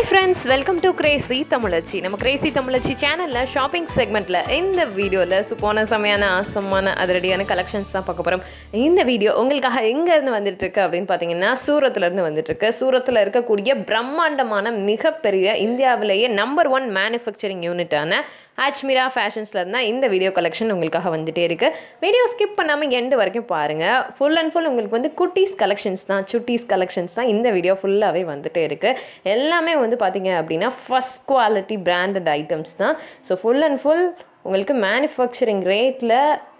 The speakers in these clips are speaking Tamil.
Hi friends welcome to crazy Tamizhachi நம்ம கிரேசி தமிழச்சி சேனலில் ஷாப்பிங் செக்மெண்ட்டில் இந்த வீடியோவில் சூப்பான செமையான ஆசமான அதிரடியான கலெக்ஷன்ஸ் தான் பார்க்க போகிறோம் இந்த வீடியோ உங்களுக்காக எங்கேருந்து வந்துட்டு இருக்கு அப்படின்னு பார்த்தீங்கன்னா சூரத்துலேருந்து வந்துட்டு இருக்கு சூரத்தில் இருக்கக்கூடிய பிரம்மாண்டமான மிகப்பெரிய இந்தியாவிலேயே நம்பர் ஒன் மேனுஃபேக்சரிங் யூனிட்டான அஜ்மிரா ஃபேஷன்ஸில் தான் இந்த வீடியோ கலெக்ஷன் உங்களுக்காக வந்துகிட்டே இருக்குது வீடியோ ஸ்கிப் பண்ணாமல் எண்டு வரைக்கும் பாருங்கள் ஃபுல் அண்ட் ஃபுல் உங்களுக்கு வந்து குட்டீஸ் கலெக்ஷன்ஸ் தான் சுட்டீஸ் கலெக்ஷன்ஸ் தான் இந்த வீடியோ ஃபுல்லாகவே வந்துகிட்டே இருக்குது எல்லாமே வந்து பார்த்தீங்க அப்படின்னா ஃபஸ்ட் குவாலிட்டி பிராண்டட் ஐட்டம்ஸ் தான். ஸோ ஃபுல் அண்ட் ஃபுல் உங்களுக்கு மேனுஃபேக்சரிங் ரேட்டில்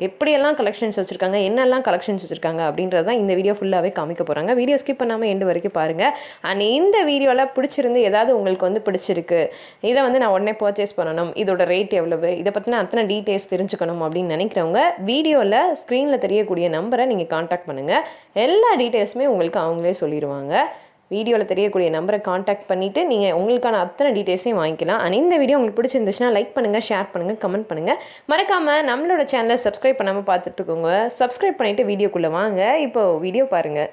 எப்படியெல்லாம் கலெக்ஷன்ஸ் வச்சுருக்காங்க என்னெல்லாம் கலெக்ஷன்ஸ் வச்சுருக்காங்க அப்படின்றது தான் இந்த வீடியோ ஃபுல்லாகவே காமிக்க போகிறாங்க வீடியோ ஸ்கிப் பண்ணாமல் எண்டு வரைக்கும் பாருங்கள் அண்ட் இந்த வீடியோவில் பிடிச்சிருந்து ஏதாவது உங்களுக்கு வந்து பிடிச்சிருக்கு இதை வந்து நான் உடனே பர்ச்சேஸ் பண்ணணும் இதோட ரேட் எவ்வளவு இதை பற்றின அத்தனை டீட்டெயில்ஸ் தெரிஞ்சுக்கணும் அப்படின்னு நினைக்கிறவங்க வீடியோவில் ஸ்க்ரீனில் தெரியக்கூடிய நம்பரை நீங்கள் காண்டாக்ட் பண்ணுங்கள் எல்லா டீட்டெயில்ஸுமே உங்களுக்கு அவங்களே சொல்லிடுவாங்க வீடியோவில் தெரியக்கூடிய நம்பரை காண்டாக்ட் பண்ணிவிட்டு நீங்கள் உங்களுக்கான அத்தனை டீட்டெயில்ஸையும் வாங்கிக்கலாம். அண்ட் இந்த வீடியோ உங்களுக்கு பிடிச்சிருந்துச்சுன்னா லைக் பண்ணுங்கள் ஷேர் பண்ணுங்கள் கமெண்ட் பண்ணுங்கள் மறக்காமல் நம்மளோட சேனலை சப்ஸ்கிரைப் பண்ணாமல் பார்த்துட்டுருக்கோங்க சப்ஸ்கிரைப் பண்ணிவிட்டு வீடியோக்குள்ளே வாங்க. இப்போ வீடியோ பாருங்கள்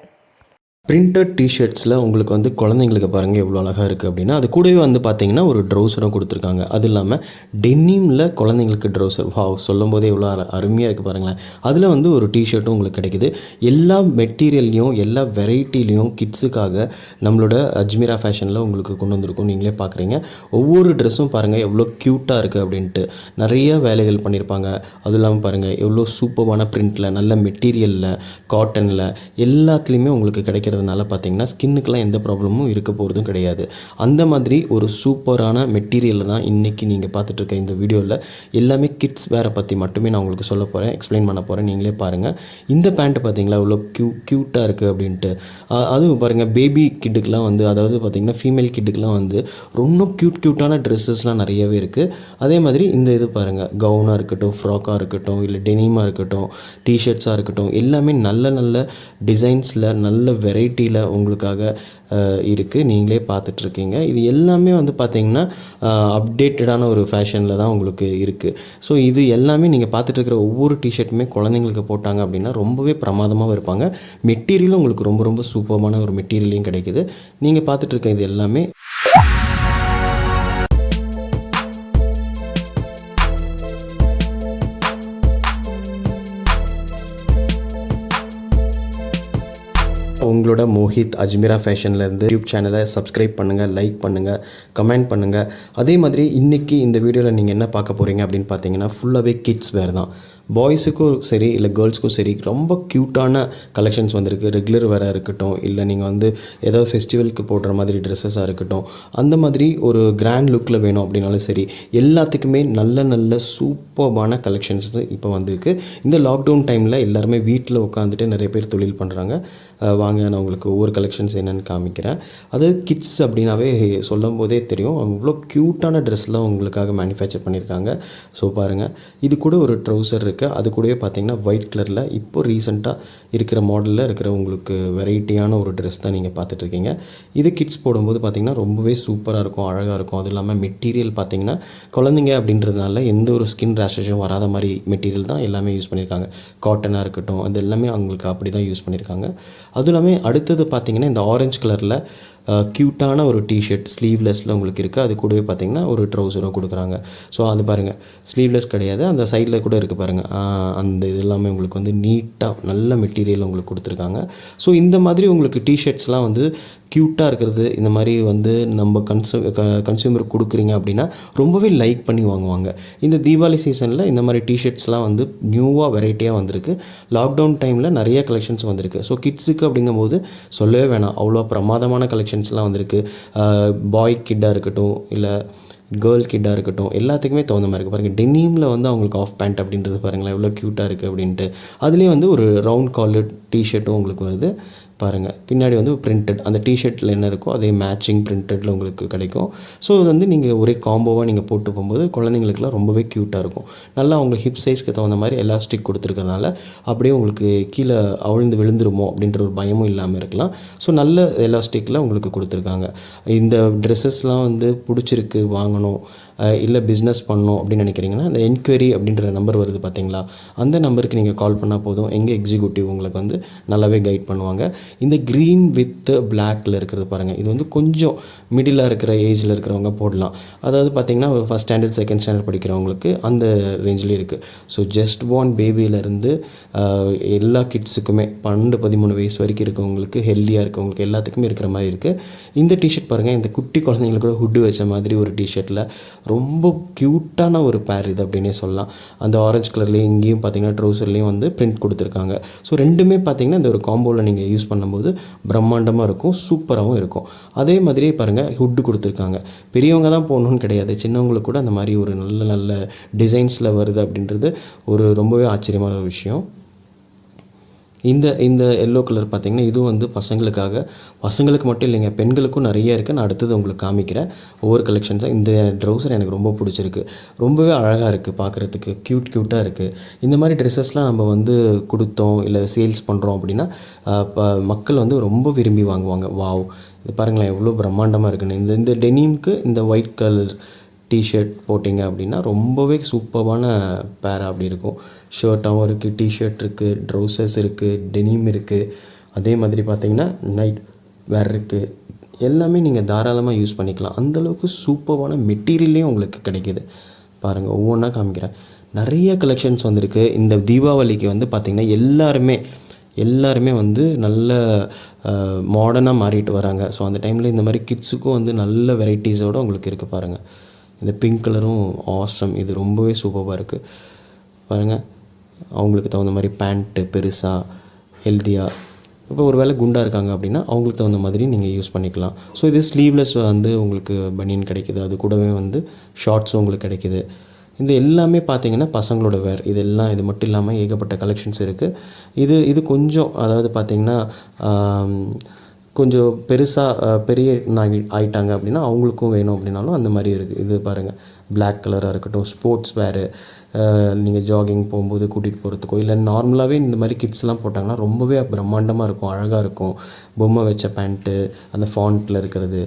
பிரிண்டட் டிஷர்ட்ஸில் உங்களுக்கு வந்து குழந்தைங்களுக்கு பாருங்கள் எவ்வளோ அழகாக இருக்குது அப்படின்னா அது கூடவே வந்து பார்த்தீங்கன்னா ஒரு ட்ரௌசரும் கொடுத்துருக்காங்க. அது இல்லாமல் டென்னிமில் குழந்தைங்களுக்கு ட்ரௌசர் வா சொல்லும் போதே எவ்வளோ அருமையாக இருக்குது பாருங்களேன். அதில் வந்து ஒரு டிஷர்ட்டும் உங்களுக்கு கிடைக்குது. எல்லா மெட்டீரியல்லையும் எல்லா வெரைட்டிலையும் கிட்ஸுக்காக நம்மளோட அஜ்மீரா ஃபேஷனில் உங்களுக்கு கொண்டு வந்திருக்கோம். நீங்களே பார்க்குறீங்க ஒவ்வொரு ட்ரெஸ்ஸும் பாருங்கள் எவ்வளோ க்யூட்டாக இருக்குது அப்படின்ட்டு. நிறைய வேலைகள் பண்ணியிருப்பாங்க அதுவும் இல்லாமல் பாருங்கள் எவ்வளோ சூப்பர்வான ப்ரிண்ட்டில் நல்ல மெட்டீரியலில் காட்டனில் எல்லாத்துலேயுமே உங்களுக்கு இருக்கிறதுனால பார்த்தீங்கன்னா ஸ்கின்னுக்கெலாம் எந்த ப்ராப்ளமும் இருக்க போகிறதும் கிடையாது. அந்த மாதிரி ஒரு சூப்பரான மெட்டீரியலில் தான் இன்றைக்கி நீங்கள் பார்த்துட்டு இருக்க இந்த வீடியோவில் எல்லாமே கிட்ஸ் வேரை பற்றி மட்டுமே நான் உங்களுக்கு சொல்ல போகிறேன் எக்ஸ்பிளைன் பண்ண போகிறேன் நீங்களே பாருங்கள் இந்த பேண்ட் பார்த்தீங்களா இவ்வளோ க்யூ க்யூட்டாக இருக்குது அப்படின்ட்டு. அதுவும் பாருங்கள் பேபி கிட்டுக்கெலாம் வந்து அதாவது பார்த்தீங்கன்னா ஃபீமேல் கிட்டுக்கெலாம் வந்து ரொம்ப க்யூட் க்யூட்டான ட்ரெஸ்ஸஸ்லாம் நிறையவே இருக்குது அதே மாதிரி இந்த இது பாருங்கள் கவுனாக இருக்கட்டும் ஃப்ராக்காக இருக்கட்டும் இல்லை டெனிமாக இருக்கட்டும் டிஷர்ட்ஸாக இருக்கட்டும் எல்லாமே நல்ல நல்ல டிசைன்ஸில் நல்ல வெரைட்டி வெரைட்டியில் உங்களுக்காக இருக்குது நீங்களே பார்த்துட்ருக்கீங்க. இது எல்லாமே வந்து பார்த்தீங்கன்னா அப்டேட்டடான ஒரு ஃபேஷனில் தான் உங்களுக்கு இருக்குது ஸோ இது எல்லாமே நீங்கள் பார்த்துட்டு இருக்கிற ஒவ்வொரு டிஷர்ட்டுமே குழந்தைங்களுக்கு போட்டாங்க அப்படின்னா ரொம்பவே பிரமாதமாக இருப்பாங்க. மெட்டீரியலும் உங்களுக்கு ரொம்ப ரொம்ப சூப்பரமான ஒரு மெட்டீரியலையும் கிடைக்குது. நீங்கள் பார்த்துட்டு இருக்க இது எல்லாமே உங்களோட மோஹித் அஜ்மீரா ஃபேஷன்லேருந்து யூடியூப் சேனலை சப்ஸ்கிரைப் பண்ணுங்கள் லைக் பண்ணுங்கள் கமெண்ட் பண்ணுங்கள் அதே மாதிரி இன்றைக்கி இந்த வீடியோவில் நீங்கள் என்ன பார்க்க போகிறீங்க அப்படின்னு பார்த்தீங்கன்னா ஃபுல்லாகவே கிட்ஸ் வேர் தான். பாய்ஸுக்கும் சரி இல்லை கேர்ள்ஸுக்கும் சரி ரொம்ப க்யூட்டான கலெக்ஷன்ஸ் வந்திருக்கு. ரெகுலர் வேராக இருக்கட்டும் இல்லை நீங்கள் வந்து ஏதாவது ஃபெஸ்டிவலுக்கு போடுற மாதிரி ட்ரெஸ்ஸஸாக இருக்கட்டும் அந்த மாதிரி ஒரு கிராண்ட் லுக்கில் வேணும் அப்படின்னாலும் சரி எல்லாத்துக்குமே நல்ல நல்ல சூப்பர்பான கலெக்ஷன்ஸ் இப்போ வந்திருக்கு. இந்த லாக்டவுன் டைமில் எல்லாருமே வீட்டில் உட்காந்துட்டு நிறைய பேர் தொழில் பண்ணுறாங்க வாங்க நான் உங்களுக்கு ஒவ்வொரு கலெக்ஷன்ஸ் என்னென்னு காமிக்கிறேன். அது கிட்ஸ் அப்படின்னாவே சொல்லும் போதே தெரியும். அவ்வளோ க்யூட்டான ட்ரெஸ்லாம் உங்களுக்காக மேனுஃபேக்சர் பண்ணியிருக்காங்க. ஸோ பாருங்கள் இது கூட ஒரு ட்ரௌசர் இருக்குது அது கூடவே பார்த்தீங்கன்னா ஒயிட் கலரில் இப்போ ரீசெண்டாக இருக்கிற மாடலில் இருக்கிற உங்களுக்கு வெரைட்டியான ஒரு ட்ரெஸ் தான் நீங்கள் பார்த்துட்ருக்கீங்க. இது கிட்ஸ் போடும்போது பார்த்தீங்கன்னா ரொம்பவே சூப்பராக இருக்கும் அழகாக இருக்கும். அதுவும் இல்லாமல் மெட்டீரியல் பார்த்தீங்கன்னா குழந்தைங்க அப்படின்றதுனால எந்த ஒரு ஸ்கின் ரேஷஸும் வராத மாதிரி மெட்டீரியல் தான் எல்லாமே யூஸ் பண்ணியிருக்காங்க. காட்டனாக இருக்கட்டும் அது எல்லாமே அவங்களுக்கு அப்படி தான் யூஸ் பண்ணியிருக்காங்க. அதுவும் இல்லாமல் அடுத்தது பார்த்திங்கன்னா இந்த ஆரஞ்சு கலரில் க்யூட்டான ஒரு டிஷர்ட் ஸ்லீவ்லெஸ்ஸில் உங்களுக்கு இருக்குது அது கூடவே பார்த்தீங்கன்னா ஒரு ட்ரௌசரும் கொடுக்குறாங்க. ஸோ அது பாருங்கள் ஸ்லீவ்லெஸ் கிடையாது. அந்த சைடில் கூட இருக்குது பாருங்கள் அந்த இது எல்லாமே உங்களுக்கு வந்து நீட்டாக நல்ல மெட்டீரியல் உங்களுக்கு கொடுத்துருக்காங்க. ஸோ இந்த மாதிரி உங்களுக்கு டிஷர்ட்ஸ்லாம் வந்து க்யூட்டாக இருக்கிறது. இந்த மாதிரி வந்து நம்ம கன்சூ கன்சியூமர் கொடுக்குறீங்க அப்படின்னா ரொம்பவே லைக் பண்ணி வாங்குவாங்க. இந்த தீபாவளி சீசனில் இந்த மாதிரி டிஷர்ட்ஸ்லாம் வந்து நியூவாக வெரைட்டியாக வந்திருக்கு. லாக்டவுன் டைமில் நிறைய கலெக்ஷன்ஸ் வந்திருக்கு. ஸோ கிட்ஸுக்கு அப்படிங்கும்போது சொல்லவே வேணாம். அவ்வளோ பிரமாதமான கலெக்ஷன்ஸ்லாம் வந்திருக்கு. பாய் கிட்டாக இருக்கட்டும் இல்லை கேர்ள் கிட்டாக இருக்கட்டும் எல்லாத்துக்குமே தகுந்த மாதிரி இருக்குது பாருங்கள் டெனிமில் வந்து அவங்களுக்கு ஆஃப் பேண்ட் அப்படின்றது பாருங்களேன் எவ்வளோ க்யூட்டாக இருக்குது அப்படின்ட்டு. அதுலேயே வந்து ஒரு ரவுண்ட் காலர் டிஷர்ட்டும் உங்களுக்கு வருது. பாருங்கள் பின்னாடி வந்து பிரிண்டட் அந்த டிஷர்ட்டில் என்ன இருக்கோ அதே மேட்சிங் பிரிண்டடில் உங்களுக்கு கிடைக்கும். ஸோ இது வந்து நீங்கள் ஒரே காம்போவாக நீங்கள் போட்டு போகும்போது குழந்தைங்களுக்குலாம் ரொம்பவே க்யூட்டாக இருக்கும். நல்லா உங்களுக்கு ஹிப் சைஸ்க்கு தகுந்த மாதிரி எலாஸ்டிக் கொடுத்துருக்கறனால அப்படியே உங்களுக்கு கீழே அவிழ்ந்து விழுந்துருமோ அப்படின்ற ஒரு பயமும் இல்லாமல் இருக்கலாம். ஸோ நல்ல எலாஸ்டிக்கில் உங்களுக்கு கொடுத்துருக்காங்க. இந்த ட்ரெஸ்ஸஸ்லாம் வந்து பிடிச்சிருக்கு வாங்கணும். இல்லை பிஸ்னஸ் பண்ணணும் அப்படின்னு நினைக்கிறீங்கன்னா அந்த என்கொயரி அப்படின்ற நம்பர் வருது பார்த்தீங்களா அந்த நம்பருக்கு நீங்கள் கால் பண்ணால் போதும். எங்கள் எக்ஸிக்யூட்டிவ் உங்களுக்கு வந்து நல்லாவே கைட் பண்ணுவாங்க. இந்த க்ரீன் வித் பிளாக்ல இருக்கிறது பாருங்கள் இது வந்து கொஞ்சம் மிடிலாக இருக்கிற ஏஜில் இருக்கிறவங்க போடலாம். அதாவது பார்த்தீங்கன்னா ஃபஸ்ட் ஸ்டாண்டர்ட் செகண்ட் ஸ்டாண்டர்ட் படிக்கிறவங்களுக்கு அந்த ரேஞ்சிலே இருக்குது ஸோ ஜஸ்ட் பார்ன் பேபியிலேருந்து எல்லா கிட்ஸுக்குமே பன்னெண்டு பதிமூணு வயசு வரைக்கும் இருக்கவங்களுக்கு ஹெல்த்தியாக இருக்கவங்களுக்கு எல்லாத்துக்குமே இருக்கிற மாதிரி இருக்குது இந்த டிஷர்ட் பாருங்கள் இந்த குட்டி குழந்தைங்களுக்கு கூட ஹுட்டு வச்ச மாதிரி ஒரு டிஷர்ட்டில் ரொம்ப க்யூட்டான ஒரு பேர் இது அப்படின்னே சொல்லலாம். அந்த ஆரஞ்சு கலர்லேயும் இங்கேயும் பார்த்தீங்கன்னா ட்ரௌசர்லேயும் வந்து பிரிண்ட் கொடுத்துருக்காங்க. ஸோ ரெண்டுமே பார்த்தீங்கன்னா இந்த ஒரு காம்போவில் நீங்கள் யூஸ் பண்ணும்போது பிரம்மாண்டமாக இருக்கும் சூப்பராகவும் இருக்கும். அதே மாதிரியே பாருங்கள் ஹுட்டு கொடுத்துருக்காங்க. பெரியவங்க தான் போகணுன்னு கிடையாது. சின்னவங்களுக்கு கூட அந்த மாதிரி ஒரு நல்ல நல்ல டிசைன்ஸில் வருது அப்படின்றது ஒரு ரொம்பவே ஆச்சரியமான ஒரு விஷயம். இந்த இந்த எல்லோ கலர் பார்த்திங்கன்னா இதுவும் வந்து பசங்களுக்காக பசங்களுக்கு மட்டும் இல்லைங்க பெண்களுக்கும் நிறைய இருக்குது நான் அடுத்தது உங்களுக்கு காமிக்கிறேன். ஒவ்வொரு கலெக்ஷன்ஸாக இந்த ட்ரௌசர் எனக்கு ரொம்ப பிடிச்சிருக்கு. ரொம்பவே அழகாக இருக்குது பார்க்குறதுக்கு க்யூட் க்யூட்டாக இருக்குது இந்த மாதிரி ட்ரெஸ்ஸஸ்லாம் நம்ம வந்து கொடுத்தோம் இல்லை சேல்ஸ் பண்ணுறோம் அப்படின்னா இப்போ மக்கள் வந்து ரொம்ப விரும்பி வாங்குவாங்க. வாவ் இது பாருங்களேன் எவ்வளோ பிரம்மாண்டமாக இருக்குன்னு. இந்த இந்த டெனிம்க்கு இந்த ஒயிட் கலர் டிஷர்ட் போட்டிங்க அப்படின்னா ரொம்பவே சூப்பரான பேர் அப்படி இருக்கும். ஷர்ட்டாகவும் இருக்குது டிஷர்ட் இருக்குது ட்ரௌசர்ஸ் இருக்குது டெனிம் இருக்குது அதே மாதிரி பார்த்தீங்கன்னா நைட் வேர் இருக்குது எல்லாமே நீங்கள் தாராளமாக யூஸ் பண்ணிக்கலாம். அந்தளவுக்கு சூப்பரான மெட்டீரியல்லையும் உங்களுக்கு கிடைக்கிது. பாருங்கள் ஒவ்வொன்றா காமிக்கிறேன். நிறைய கலெக்ஷன்ஸ் வந்திருக்கு. இந்த தீபாவளிக்கு வந்து பார்த்திங்கன்னா எல்லாருமே எல்லாருமே வந்து நல்ல மாடர்னாக மாறிட்டு வராங்க. ஸோ அந்த டைமில் இந்த மாதிரி கிட்ஸுக்கும் வந்து நல்ல வெரைட்டிஸோடு உங்களுக்கு இருக்குது பாருங்கள் இந்த பிங்க் கலரும் ஆசம் இது ரொம்பவே சூப்பராக இருக்குது பாருங்கள் அவங்களுக்கு தகுந்த மாதிரி பேண்ட்டு பெருசாக ஹெல்த்தியாக இப்போ ஒரு வேளை குண்டாக இருக்காங்க அப்படின்னா அவங்களுக்கு தகுந்த மாதிரி நீங்கள் யூஸ் பண்ணிக்கலாம். ஸோ இது ஸ்லீவ்லெஸ் வந்து உங்களுக்கு பனியன் கிடைக்குது. அது கூடவே வந்து ஷார்ட்ஸும் உங்களுக்கு கிடைக்குது. இந்த எல்லாமே பார்த்தீங்கன்னா பசங்களோட வேர் இது எல்லாம் இது மட்டும் இல்லாமல் ஏகப்பட்ட கலெக்ஷன்ஸ் இருக்குது இது இது கொஞ்சம் அதாவது பார்த்தீங்கன்னா கொஞ்சம் பெருசாக பெரிய நாகி ஆயிட்டாங்க அப்படின்னா அவங்களுக்கும் வேணும் அப்படின்னாலும் அந்த மாதிரி இருக்குது இது பாருங்கள் பிளாக் கலராக இருக்கட்டும் ஸ்போர்ட்ஸ் வேறு நீங்கள் ஜாகிங் போகும்போது கூட்டிகிட்டு போகிறதுக்கோ இல்லை நார்மலாகவே இந்த மாதிரி கிட்ஸ்லாம் போட்டாங்கன்னா ரொம்பவே பிரம்மாண்டமாக இருக்கும் அழகாக இருக்கும். பொம்மை வச்ச பேண்ட்டு அந்த ஃபாண்ட்டில் இருக்கிறது.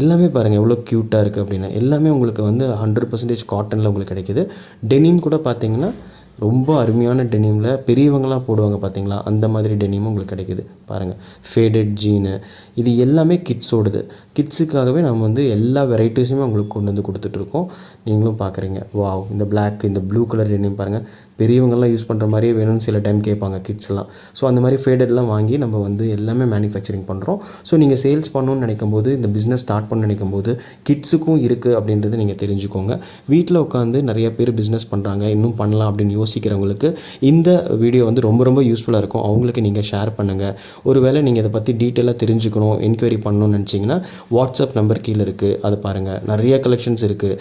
எல்லாமே பாருங்கள் எவ்வளோ க்யூட்டாக இருக்குது அப்படின்னு எல்லாமே உங்களுக்கு வந்து ஹண்ட்ரட் பர்சன்டேஜ் காட்டனில் உங்களுக்கு கிடைக்கிது. டெனிம் கூட பார்த்தீங்கன்னா ரொம்ப அருமையான டெனிமில் பெரியவங்களாம் போடுவாங்க பார்த்தீங்களா அந்த மாதிரி டெனிமும் உங்களுக்கு கிடைக்குது. பாருங்கள் ஃபேடட் ஜீனு இது எல்லாமே கிட்ஸோடது கிட்ஸுக்காகவே நம்ம வந்து எல்லா வெரைட்டிஸுமே உங்களுக்கு கொண்டு வந்து கொடுத்துட்ருக்கோம் நீங்களும் பார்க்குறீங்க வாவ் இந்த பிளாக் இந்த ப்ளூ கலர் டெனிம் பாருங்கள் பெரியவங்கள்லாம் யூஸ் பண்ணுற மாதிரியே வேணும்னு சில டைம் கேட்பாங்க கிட்ஸ்லாம் ஸோ அந்த மாதிரி ஃபேடட்லாம் வாங்கி நம்ம வந்து எல்லாமே மேனுஃபேக்சரிங் பண்ணுறோம் ஸோ நீங்கள் சேல்ஸ் பண்ணணும்னு நினைக்கும் போது இந்த பிஸ்னஸ் ஸ்டார்ட் பண்ண நினைக்கும் போது கிட்ஸுக்கும் இருக்குது அப்படின்றது நீங்கள் தெரிஞ்சுக்கோங்க. வீட்டில் உட்காந்து நிறைய பேர் பிஸ்னஸ் பண்ணுறாங்க இன்னும் பண்ணலாம் அப்படின்னு யோசிக்கிறவங்களுக்கு இந்த வீடியோ வந்து ரொம்ப ரொம்ப யூஸ்ஃபுல்லாக இருக்கும். அவங்களுக்கு நீங்கள் ஷேர் பண்ணுங்கள் ஒரு வேளை நீங்கள் இதை பற்றி டீட்டெயிலாக தெரிஞ்சுக்கணும் என்கொயரி பண்ணணும்னு நினச்சிங்கன்னா வாட்ஸ்அப் நம்பர் கீழே இருக்குது அதை பாருங்கள் நிறைய கலெக்ஷன்ஸ் இருக்குது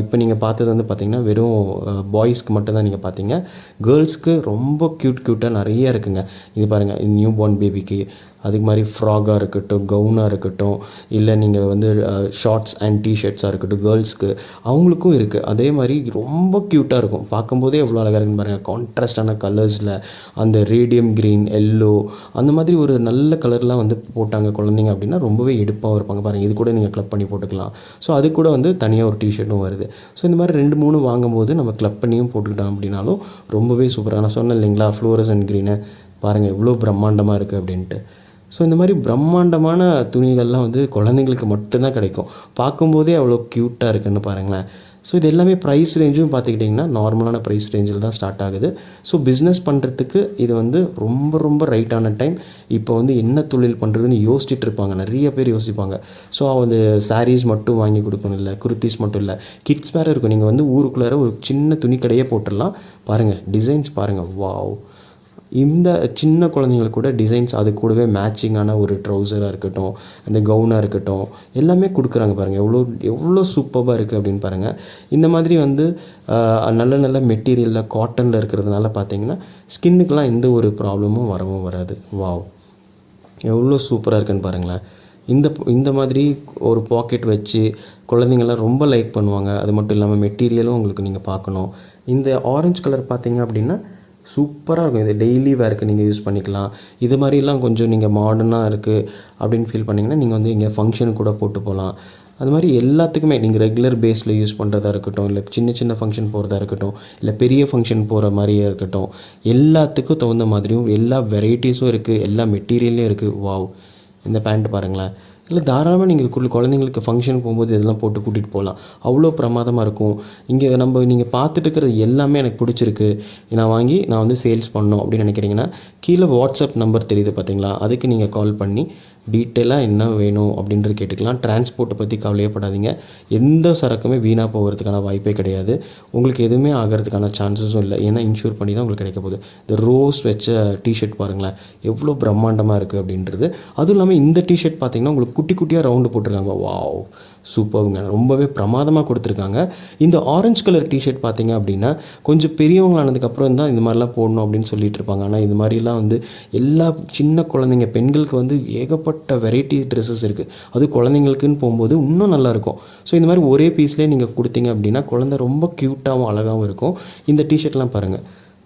இப்போ நீங்கள் பார்த்தது வந்து பார்த்தீங்கன்னா வெறும் பாய்ஸ்க்கு மட்டும் தான் நீங்கள் பார்த்தீங்க கேர்ள்ஸ்க்கு ரொம்ப க்யூட் க்யூட்டாக நிறைய இருக்குங்க. இது பாருங்கள் நியூ பார்ன் பேபிக்கு அதுக்கு மாதிரி ஃப்ராகாக இருக்கட்டும் கவுனாக இருக்கட்டும் இல்லை நீங்கள் வந்து ஷார்ட்ஸ் அண்ட் டிஷர்ட்ஸாக இருக்கட்டும் கேர்ள்ஸ்க்கு அவங்களுக்கும் இருக்குது அதே மாதிரி ரொம்ப க்யூட்டாக இருக்கும். பார்க்கும்போதே எவ்வளோ அழகாக இருக்குன்னு பாருங்கள் கான்ட்ராஸ்டான கலர்ஸில் அந்த ரேடியம் க்ரீன் எல்லோ அந்த மாதிரி ஒரு நல்ல கலர்லாம் வந்து போட்டாங்க குழந்தைங்க அப்படின்னா ரொம்பவே எடுப்பாக இருப்பாங்க. பாருங்கள் இது கூட நீங்கள் க்ளப் பண்ணி போட்டுக்கலாம். ஸோ அது கூட வந்து தனியாக ஒரு டிஷர்ட்டும் வருது. ஸோ இந்த மாதிரி ரெண்டு மூணு வாங்கும்போது நம்ம க்ளப் பண்ணியும் போட்டுக்கிட்டோம் அப்படின்னாலும் ரொம்பவே சூப்பராக நான் சொன்னேன் இல்லைங்களா? ஃப்ளோரஸ் அண்ட் க்ரீனை பாருங்கள் எவ்வளோ பிரம்மாண்டமாக இருக்குது அப்படின்ட்டு. ஸோ இந்த மாதிரி பிரம்மாண்டமான துணிகள்லாம் வந்து குழந்தைங்களுக்கு மட்டும்தான் கிடைக்கும். பார்க்கும்போதே அவ்வளோ க்யூட்டாக இருக்குன்னு பாருங்களேன். ஸோ இது எல்லாமே ப்ரைஸ் ரேஞ்சும் பார்த்துக்கிட்டிங்கன்னா நார்மலான ப்ரைஸ் ரேஞ்சில் தான் ஸ்டார்ட் ஆகுது. ஸோ பிஸ்னஸ் பண்ணுறதுக்கு இது வந்து ரொம்ப ரொம்ப ரைட்டான டைம் இப்போ வந்து என்ன தொழில் பண்ணுறதுன்னு யோசிச்சுட்டு இருப்பாங்க. நிறைய பேர் யோசிப்பாங்க. ஸோ அது சாரீஸ் மட்டும் வாங்கி கொடுக்கணும் இல்லை குர்த்திஸ் மட்டும் இல்லை. கிட்ஸ் வேறு இருக்கும். நீங்கள் வந்து ஊருக்குள்ளார ஒரு சின்ன துணி கடையே போட்டுடலாம். பாருங்கள் டிசைன்ஸ் பாருங்கள் வாவ் இந்த சின்ன குழந்தைங்களுக்கு கூட டிசைன்ஸ் அது கூடவே மேட்சிங்கான ஒரு ட்ரௌசராக இருக்கட்டும் அந்த கவுனாக இருக்கட்டும் எல்லாமே கொடுக்குறாங்க பாருங்கள் எவ்வளோ எவ்வளோ சூப்பராக இருக்குது அப்படின்னு பாருங்கள் இந்த மாதிரி வந்து நல்ல நல்ல மெட்டீரியலில் காட்டனில் இருக்கிறதுனால பார்த்தீங்கன்னா ஸ்கின்னுக்கெலாம் எந்த ஒரு ப்ராப்ளமும் வரவும் வராது. வாவ் எவ்வளோ சூப்பராக இருக்குன்னு பாருங்களேன். இந்த இந்த மாதிரி ஒரு பாக்கெட் வச்சு குழந்தைங்கள்லாம் ரொம்ப லைக் பண்ணுவாங்க. அது மட்டும் இல்லாமல் மெட்டீரியலும் உங்களுக்கு நீங்கள் பார்க்கணும். இந்த ஆரஞ்சு கலர் பார்த்தீங்க அப்படின்னா சூப்பராக இருக்கும். இது டெய்லி வேர்க்கு நீங்கள் யூஸ் பண்ணிக்கலாம். இது மாதிரிலாம் கொஞ்சம் நீங்கள் மாடர்னாக இருக்குது அப்படின்னு ஃபீல் பண்ணிங்கன்னா நீங்கள் வந்து இங்கே ஃபங்க்ஷனுக்கு கூட போட்டு போகலாம் அது மாதிரி எல்லாத்துக்குமே நீங்கள் ரெகுலர் பேஸில் யூஸ் பண்ணுறதா இருக்கட்டும் இல்லை சின்ன சின்ன ஃபங்க்ஷன் போகிறதா இருக்கட்டும் இல்லை பெரிய ஃபங்க்ஷன் போகிற மாதிரியே இருக்கட்டும் எல்லாத்துக்கும் தகுந்த மாதிரியும் எல்லா வெரைட்டிஸும் இருக்குது எல்லா மெட்டீரியல்லையும் இருக்குது வாவ் இந்த பேண்ட் பாருங்களேன். இல்லை தாராளமாக நீங்கள் குழு குழந்தைங்களுக்கு ஃபங்க்ஷன் போகும்போது இதெல்லாம் போட்டு கூட்டிகிட்டு போகலாம் அவ்வளோ பிரமாதமாக இருக்கும். இங்கே நம்ம நீங்கள் பார்த்துட்டு இருக்கிறது எல்லாமே எனக்கு பிடிச்சிருக்கு. நான் வாங்கி நான் வந்து சேல்ஸ் பண்ணோம் அப்படின்னு நினைக்கிறீங்கன்னா கீழே வாட்ஸ்அப் நம்பர் தெரியுது பார்த்தீங்களா அதுக்கு நீங்கள் கால் பண்ணி டீட்டெயிலாக என்ன வேணும் அப்படின்றது கேட்டுக்கலாம். டிரான்ஸ்போர்ட்டை பற்றி கவலையப்படாதீங்க எந்த சரக்குமே வீணாக போகிறதுக்கான வாய்ப்பே கிடையாது. உங்களுக்கு எதுவுமே ஆகிறதுக்கான சான்சஸும் இல்லை. ஏன்னா இன்ஷூர் பண்ணி தான் உங்களுக்கு கிடைக்க போகுது. இந்த ரோஸ் வச்ச டிஷர்ட் பாருங்களேன். எவ்வளோ பிரம்மாண்டமாக இருக்குது அப்படின்றது. அதுவும் இல்லாமல் இந்த டிஷர்ட் பார்த்தீங்கன்னா உங்களுக்கு குட்டி குட்டியாக ரவுண்டு போட்டிருக்காங்க. வாவ் சூப்பருங்க ரொம்பவே பிரமாதமாக கொடுத்துருக்காங்க. இந்த ஆரஞ்சு கலர் டிஷர்ட் பார்த்தீங்க அப்படின்னா கொஞ்சம் பெரியவங்களானதுக்கப்புறம் தான் இந்த மாதிரிலாம் போடணும் அப்படின்னு சொல்லிட்டு இருப்பாங்க. ஆனால் இது மாதிரிலாம் வந்து எல்லா சின்ன குழந்தைங்க பெண்களுக்கு வந்து ஏகப்பட்ட வெரைட்டி ட்ரெஸ்ஸஸ் இருக்குது அது குழந்தைங்களுக்குன்னு போகும்போது இன்னும் நல்லாயிருக்கும். ஸோ இந்த மாதிரி ஒரே பீஸ்லேயே நீங்கள் கொடுத்தீங்க அப்படின்னா குழந்தை ரொம்ப க்யூட்டாகவும் அழகாகவும் இருக்கும். இந்த டிஷர்ட்லாம் பாருங்கள்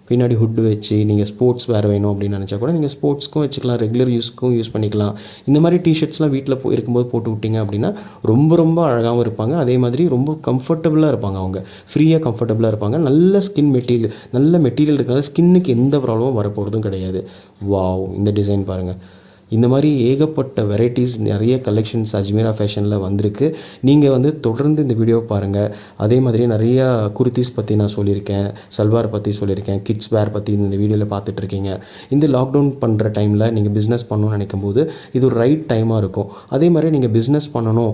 பின்னாடி ஹுட்டு வச்சு நீங்கள் ஸ்போர்ட்ஸ் வேறு வேணும் அப்படின்னு நினச்சா கூட நீங்கள் ஸ்போர்ட்ஸ்க்கும் வச்சுக்கலாம். ரெகுலர் யூஸ்க்கும் யூஸ் பண்ணிக்கலாம். இந்த மாதிரி டிஷர்ட்ஸ்லாம் வீட்டில் போ இருக்கும்போது போட்டு விட்டிங்க அப்படின்னா ரொம்ப ரொம்ப அழகாகவும் இருப்பாங்க. அதே மாதிரி ரொம்ப கம்ஃபர்டபுளாக இருப்பாங்க அவங்க. ஃப்ரீயாக கம்ஃபர்டபுளாக இருப்பாங்க. நல்ல ஸ்கின் மெட்டீரியல் நல்ல மெட்டீரியல் இருக்கிறதால ஸ்கின்னுக்கு எந்த ப்ராப்ளமும் வரப்போகிறதும் கிடையாது. வாவ் இந்த டிசைன் பாருங்கள் இந்த மாதிரி ஏகப்பட்ட வெரைட்டிஸ் நிறைய கலெக்ஷன்ஸ் அஜ்மீரா ஃபேஷனில் வந்திருக்கு. நீங்கள் வந்து தொடர்ந்து இந்த வீடியோ பாருங்கள் அதே மாதிரி நிறையா குர்த்திஸ் பற்றி நான் சொல்லியிருக்கேன். சல்வார் பற்றி சொல்லியிருக்கேன். கிட்ஸ் வேர் பற்றி இந்த வீடியோவில் பார்த்துட்ருக்கீங்க. இந்த லாக்டவுன் பண்ணுற டைமில் நீங்கள் பிஸ்னஸ் பண்ணணும்னு நினைக்கும் போது இது ஒரு ரைட் டைமாக இருக்கும். அதே மாதிரி நீங்கள் பிஸ்னஸ் பண்ணணும்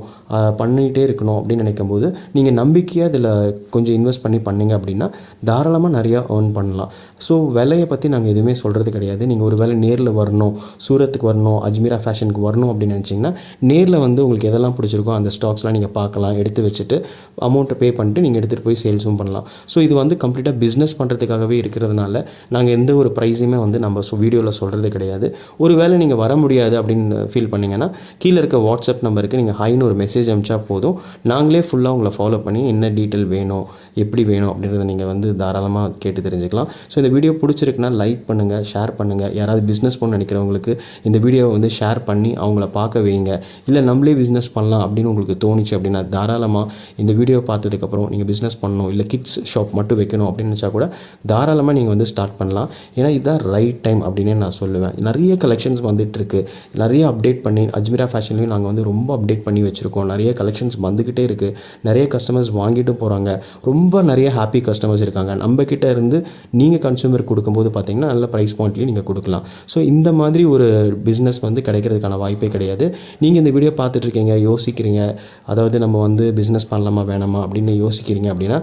பண்ணிகிட்டே இருக்கணும் அப்படின்னு நினைக்கும் போது நீங்கள் நம்பிக்கையாக இதில் கொஞ்சம் இன்வெஸ்ட் பண்ணி பண்ணிங்க அப்படின்னா தாராளமாக நிறையா ஏர்ன் பண்ணலாம். ஸோ விலையை பற்றி நாங்கள் எதுவுமே சொல்கிறது கிடையாது. நீங்கள் ஒரு வேலை நேரில் வரணும் சூரத்துக்கு வரணும் அஜ்மீரா ஃபேஷனுக்கு வரணும் அப்படின்னு நினச்சிங்கன்னா நேரில் வந்து உங்களுக்கு எதெல்லாம் பிடிச்சிருக்கோ அந்த ஸ்டாக்ஸ்லாம் நீங்கள் பார்க்கலாம் எடுத்து வச்சுட்டு அமௌண்ட்டை பே பண்ணிட்டு நீங்கள் எடுத்துகிட்டு போய் சேல்ஸும் பண்ணலாம். ஸோ இது வந்து கம்ப்ளீட்டாக பிஸ்னஸ் பண்ணுறதுக்காகவே இருக்கிறதுனால நாங்கள் எந்த ஒரு ப்ரைஸுமே வந்து நம்ம வீடியோவில் சொல்கிறது கிடையாது. ஒரு வேளை நீங்கள் வர முடியாது அப்படின்னு ஃபீல் பண்ணீங்கன்னா கீழே இருக்க வாட்ஸ்அப் நம்பருக்கு நீங்கள் ஹைன்னு ஒரு மெசேஜ் அனுப்பிச்சா போதும். நாங்களே ஃபுல்லாக உங்களை ஃபாலோ பண்ணி என்ன டீட்டெயில் வேணும் எப்படி வேணும் அப்படின்றத நீங்கள் வந்து தாராளமாக கேட்டு தெரிஞ்சுக்கலாம். ஸோ இந்த வீடியோ பிடிச்சிருக்குன்னா லைக் பண்ணுங்கள் ஷேர் பண்ணுங்கள் யாராவது பிஸ்னஸ் பண்ண நினைக்கிறவங்களுக்கு இந்த வீடியோ வீடியோவை வந்து ஷேர் பண்ணி அவங்கள பார்க்க வைங்க இல்லை நம்மளே பிஸ்னஸ் பண்ணலாம் அப்படின்னு உங்களுக்கு தோணுச்சு அப்படின்னா தாராளமாக இந்த வீடியோ பார்த்ததுக்கப்புறம் நீங்கள் பிஸ்னஸ் பண்ணணும் இல்லை கிட்ஸ் ஷாப் மட்டும் வைக்கணும் அப்படின்னு நினச்சா கூட தாராளமாக நீங்கள் வந்து ஸ்டார்ட் பண்ணலாம். ஏன்னா இதுதான் ரைட் டைம் அப்படின்னே நான் சொல்லுவேன். நிறைய கலெக்ஷன்ஸ் வந்துட்டுருக்கு நிறைய அப்டேட் பண்ணி அஜ்மீரா ஃபேஷன்லேயும் நாங்கள் வந்து ரொம்ப அப்டேட் பண்ணி வச்சுருக்கோம். நிறைய கலெக்ஷன்ஸ் வந்துக்கிட்டே இருக்குது நிறைய கஸ்டமர்ஸ் வாங்கிட்டும் போகிறாங்க ரொம்ப நிறைய ஹாப்பி கஸ்டமர்ஸ் இருக்காங்க. நம்ம இருந்து நீங்கள் கன்சூமர் கொடுக்கும்போது பார்த்தீங்கன்னா நல்ல ப்ரைஸ் பாயிண்ட்லேயும் நீங்கள் கொடுக்கலாம். ஸோ இந்த மாதிரி ஒரு பிஸ்னஸ் வந்து கிடைக்கிறதுக்கான வாய்ப்பே கிடையாது. நீங்கள் இந்த வீடியோ பார்த்துட்ருக்கீங்க யோசிக்கிறீங்க. அதாவது நம்ம வந்து பிஸ்னஸ் பண்ணலாமா வேணாமா அப்படின்னு யோசிக்கிறீங்க அப்படின்னா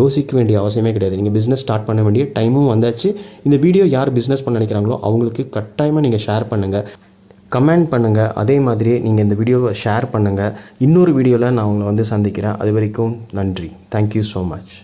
யோசிக்க வேண்டிய அவசியமே கிடையாது. நீங்கள் பிஸ்னஸ் ஸ்டார்ட் பண்ண வேண்டிய டைமும் வந்தாச்சு. இந்த வீடியோ யார் பிஸ்னஸ் பண்ண நினைக்கிறாங்களோ அவங்களுக்கு கட்டாயமாக நீங்கள் ஷேர் பண்ணுங்கள் கமெண்ட் பண்ணுங்கள் அதே மாதிரி நீங்கள் இந்த வீடியோவை ஷேர் பண்ணுங்கள் இன்னொரு வீடியோவில் நான் உங்களை வந்து சந்திக்கிறேன். அது வரைக்கும் நன்றி. Thank you so much